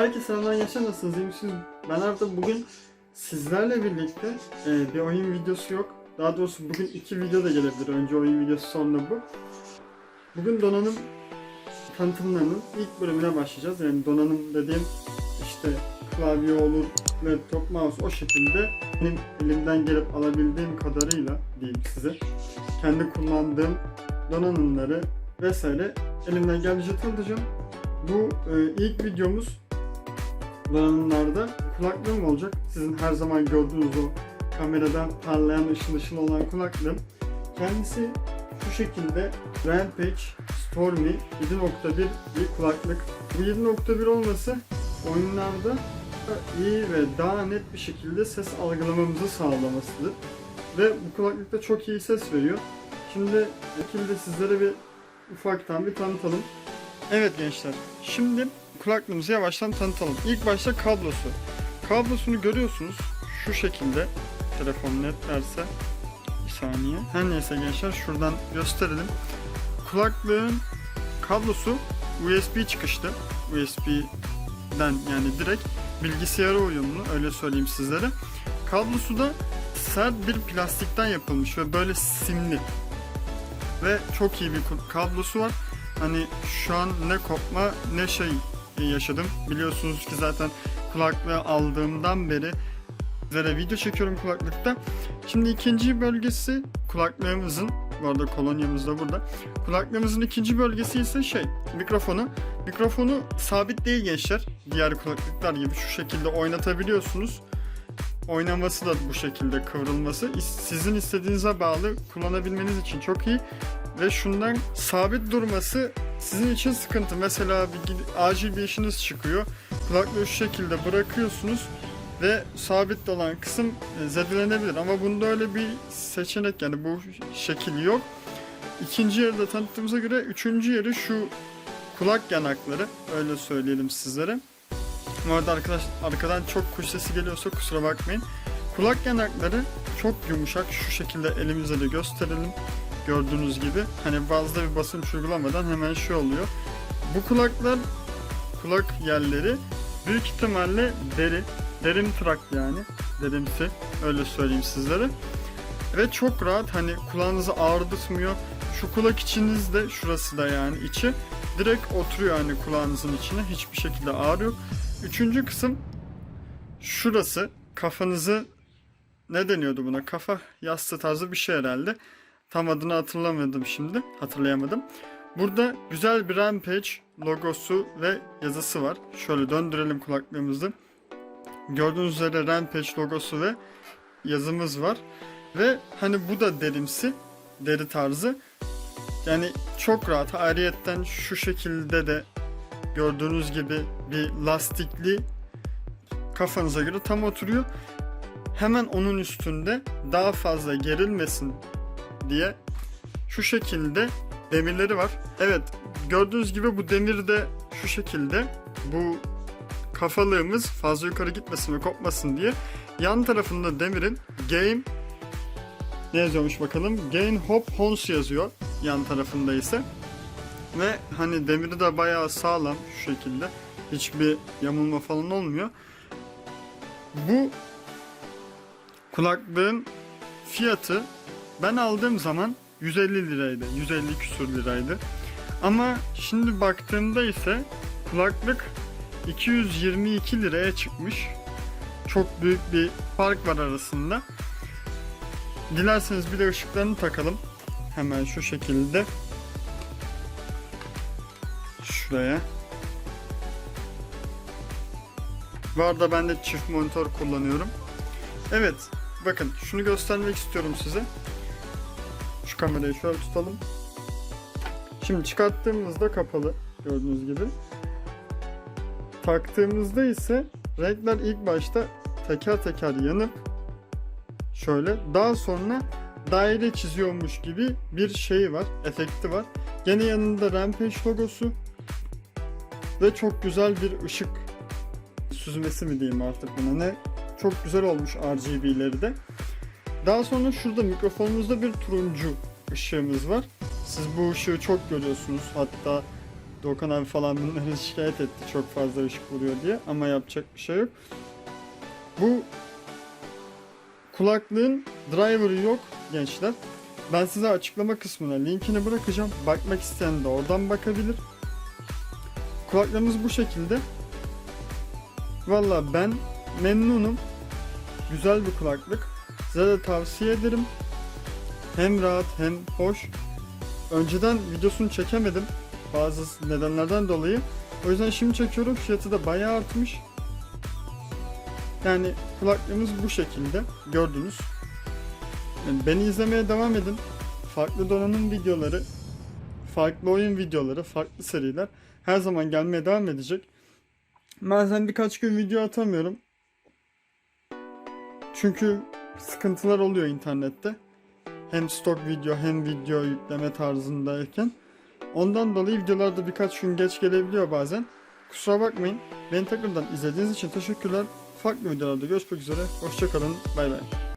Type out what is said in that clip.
Herkese selamlar gençler nasılsınız iyi misiniz? Ben Arda bugün sizlerle birlikte e, bir oyun videosu yok. Daha doğrusu bugün iki video da gelebilir. Önce oyun videosu sonra bu. Bugün donanım tanıtımlarının ilk bölümüne başlayacağız. Yani donanım dediğim işte klavye olur, laptop, mouse o şekilde benim elimden gelip alabildiğim kadarıyla diyeyim size. Kendi kullandığım donanımları vesaire elimden geldiğince tanıtacağım. Bu e, ilk videomuz donanımlarda kulaklığım olacak. Sizin her zaman gördüğünüz o kameradan parlayan ışıl ışıl olan kulaklığım. Kendisi şu şekilde Rampage Stormy 7.1 bir kulaklık. Bu 7.1 olması oyunlarda iyi ve daha net bir şekilde ses algılamamızı sağlamasıdır. Ve bu kulaklıkta çok iyi ses veriyor. Şimdi şekilde sizlere bir ufaktan bir tanıtalım. Evet gençler, şimdi kulaklığımızı yavaştan tanıtalım. İlk başta kablosu. Kablosunu görüyorsunuz şu şekilde. Telefon net derse bir saniye. Her neyse gençler şuradan gösterelim. Kulaklığın kablosu USB çıkışlı. USB'den yani direkt bilgisayara uyumlu öyle söyleyeyim sizlere. Kablosu da sert bir plastikten yapılmış ve böyle simli. Ve çok iyi bir kablosu var. Hani şu an ne kopma ne şey yaşadım. Biliyorsunuz ki zaten kulaklığı aldığımdan beri sizlere video çekiyorum kulaklıkta. Şimdi ikinci bölgesi kulaklığımızın bu arada kolonyamız da burada. Kulaklığımızın ikinci bölgesi ise şey mikrofonu. Mikrofonu sabit değil gençler. Diğer kulaklıklar gibi şu şekilde oynatabiliyorsunuz. Oynaması da bu şekilde kıvrılması. Sizin istediğinize bağlı kullanabilmeniz için çok iyi. Ve şundan sabit durması sizin için sıkıntı. Mesela bir acil bir işiniz çıkıyor. Kulaklığı şu şekilde bırakıyorsunuz ve sabit olan kısım e, zedelenebilir ama bunda öyle bir seçenek yani bu şekil yok. İkinci yeri de tanıttığımıza göre üçüncü yeri şu kulak yanakları öyle söyleyelim sizlere. Bu arada arkadaş, arkadan çok kuş sesi geliyorsa kusura bakmayın. Kulak yanakları çok yumuşak şu şekilde elimizle de gösterelim. Gördüğünüz gibi. Hani fazla bir basınç uygulamadan hemen şey oluyor. Bu kulaklar kulak yerleri büyük ihtimalle deri derin trak yani. Derimsi öyle söyleyeyim sizlere. Ve çok rahat hani kulağınızı ağrıtmıyor şu kulak içiniz de şurası da yani içi direkt oturuyor hani kulağınızın içine. Hiçbir şekilde ağrı yok. Üçüncü kısım şurası kafanızı ne deniyordu buna? Kafa yastığı tarzı bir şey herhalde tam adını hatırlamadım şimdi hatırlayamadım burada güzel bir Rampage logosu ve yazısı var şöyle döndürelim kulaklığımızı Gördüğünüz üzere Rampage logosu ve yazımız var. Ve hani bu da derimsi, deri tarzı. Yani çok rahat. Ayrıyetten şu şekilde de gördüğünüz gibi bir lastikli kafanıza göre tam oturuyor. Hemen onun üstünde daha fazla gerilmesin diye şu şekilde demirleri var. Evet gördüğünüz gibi bu demir de şu şekilde. Bu kafalığımız fazla yukarı gitmesin ve kopmasın diye. Yan tarafında demirin game ne yazıyormuş bakalım? Gain hop hons yazıyor yan tarafında ise. Ve hani demiri de bayağı sağlam şu şekilde. Hiçbir yamulma falan olmuyor. Bu kulaklığın fiyatı ben aldığım zaman 150 liraydı 150 küsur liraydı ama şimdi baktığımda ise kulaklık 222 liraya çıkmış. Çok büyük bir fark var arasında. Dilerseniz bir de ışıklarını takalım. Hemen şu şekilde. Şuraya. Bu arada ben de çift monitör kullanıyorum. Evet. Bakın şunu göstermek istiyorum size. Şu kamerayı şöyle tutalım. Şimdi çıkarttığımızda kapalı. Gördüğünüz gibi. Taktığımızda ise renkler ilk başta teker teker yanıp şöyle daha sonra daire çiziyormuş gibi bir şey var, efekti var. Gene yanında Rampage logosu ve çok güzel bir ışık süzmesi mi diyeyim artık buna ne çok güzel olmuş RGB'leri de. Daha sonra şurada mikrofonumuzda bir turuncu ışığımız var. Siz bu ışığı çok görüyorsunuz. Hatta Doğukan abi falan bunları şikayet etti çok fazla ışık vuruyor diye ama yapacak bir şey yok. Bu kulaklığın driver'ı yok gençler. Ben size açıklama kısmına linkini bırakacağım. Bakmak isteyen de oradan bakabilir. Kulaklarımız bu şekilde. Valla ben memnunum. Güzel bir kulaklık. Size de tavsiye ederim. Hem rahat hem hoş. Önceden videosunu çekemedim. Bazı nedenlerden dolayı. O yüzden şimdi çekiyorum. Fiyatı da bayağı artmış. Yani kulaklığımız bu şekilde. Gördünüz. Yani beni izlemeye devam edin. Farklı donanım videoları, farklı oyun videoları, farklı seriler her zaman gelmeye devam edecek. Bazen birkaç gün video atamıyorum. Çünkü sıkıntılar oluyor internette. Hem stok video hem video yükleme tarzındayken. Ondan dolayı videolarda birkaç gün geç gelebiliyor bazen. Kusura bakmayın. Beni tekrardan izlediğiniz için teşekkürler. Farklı videolarda görüşmek üzere. Hoşçakalın. Bay bay.